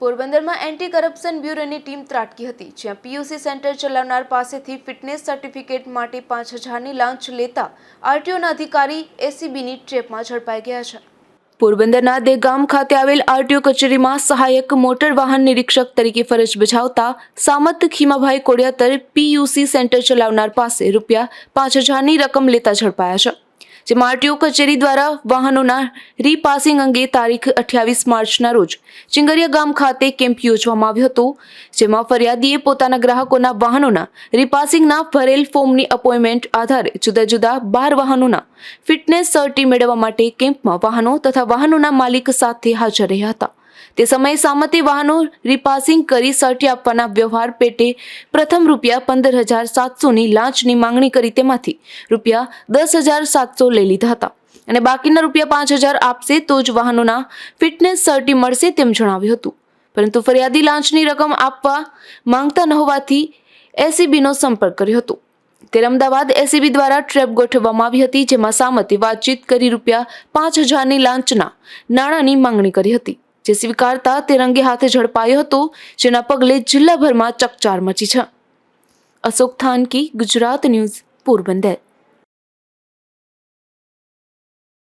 પોરબંદરમાં anti corruption બ્યુરોની team ત્રાટકી હતી, જ્યાં પીયુસી સેન્ટર ચલાવનાર પાસેથી ફિટનેસ સર્ટિફિકેટ માટે પાંચ હજારની લાંચ લેતા આરટીઓના અધિકારી એસીબીની ટ્રેપમાં ઝડપાઈ ગયા છે. પોરબંદરના દેગામ ખાતે આવેલ આરટીઓ કચેરીમાં સહાયક મોટર વાહન નિરીક્ષક તરીકે ફરજ બજાવતા સામત ખીમાભાઈ કોડિયાતર પીયુસી સેન્ટર ચલાવનાર પાસે રૂપિયા પાંચ હજારની રકમ લેતા ઝડપાયા છે. જેમાં આરટીઓ કચેરી દ્વારા વાહનોના રીપાસિંગ અંગે તારીખ અઠ્યાવીસ માર્ચના રોજ ચિંગરિયા ગામ ખાતે કેમ્પ યોજવામાં આવ્યો હતો, જેમાં ફરિયાદીએ પોતાના ગ્રાહકોના વાહનોના રીપાસિંગના ભરેલ ફોર્મની અપોઇન્ટમેન્ટ આધારે જુદા જુદા બાર વાહનોના ફિટનેસ સર્ટી મેળવવા માટે કેમ્પમાં વાહનો તથા વાહનોના માલિક સાથે હાજર રહ્યા હતા. તે સમયે સામતે વાહનો રિપાસિંગ કરી સર્ટી આપવાના વ્યવહાર પેટે પ્રથમ રૂપિયા પંદર હજાર સાતસોની લાંચની માંગણી કરી તેમાંથી રૂપિયા દસ હજાર સાતસો લઈ લીધા હતા. અને બાકીના રૂપિયા પાંચ હજાર આપશે તો જ વાહનોના ફિટનેસ સર્ટી મળશે તેમ જણાવ્યું હતું. પરંતુ ફરિયાદી લાંચની રકમ આપવા માંગતા ન હોવાથી એસીબીનો સંપર્ક કર્યો હતો. ત્યારે અમદાવાદ એસીબી દ્વારા ટ્રેપ ગોઠવવામાં આવી હતી, જેમાં સામતે વાતચીત કરી રૂપિયા પાંચ હજારની લાંચના નાણાંની માંગણી કરી હતી. જે સ્વીકારતા તે રંગે હાથે ઝડપાયો હતો, જેના પગલે જિલ્લાભરમાં ચકચાર મચી છે. અશોક થાનકી, ગુજરાત ન્યૂઝ, પોરબંદર.